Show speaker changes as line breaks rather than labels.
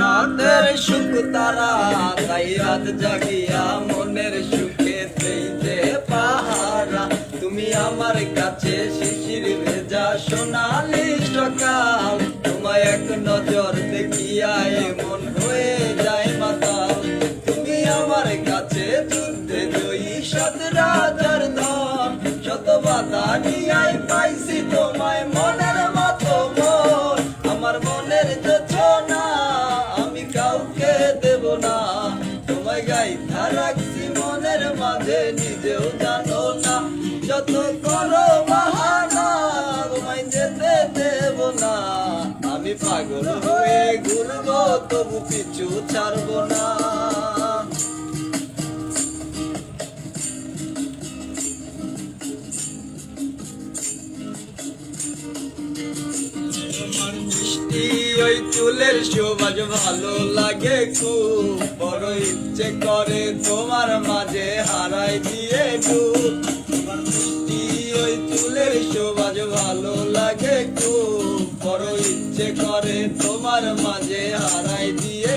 রাতের সুখ তারা তাই রাত জাগিয়া মনের সুখে দেইতে পাহারা। তুমি আমার কাছে শিশির ভেজা সোনালি সকাল। তোমায় এক নজর দেখিয়া মন হয়ে যায় মাতাল। তুমি আমার কাছে যুদ্ধে জয়ী সত রাজার ধন শত বাধা নিয়াই পাইছি তোমায় মনের মতো মন। আমার মনের যোচনা আমি কাউকে দেব না। তোমায় গাইথা রাখছি মনের মাঝে, নিজেও জানো না। যত করো বাহানা, তোমায় যেতে দেব না। আমি পাগল হয়ে ঘুরবো, তবু পিছু ছাড়বো না। মিষ্টি ওই চুলের শোভাজ ভালো লাগে খুব। বড় ইচ্ছে করে তোমার মাঝে হারাই দিয়ে ডুব মিষ্টি ওই চুলের শোভাজ ভালো লাগে খুব। বড় ইচ্ছে করে তোমার মাঝে হারাই দিয়ে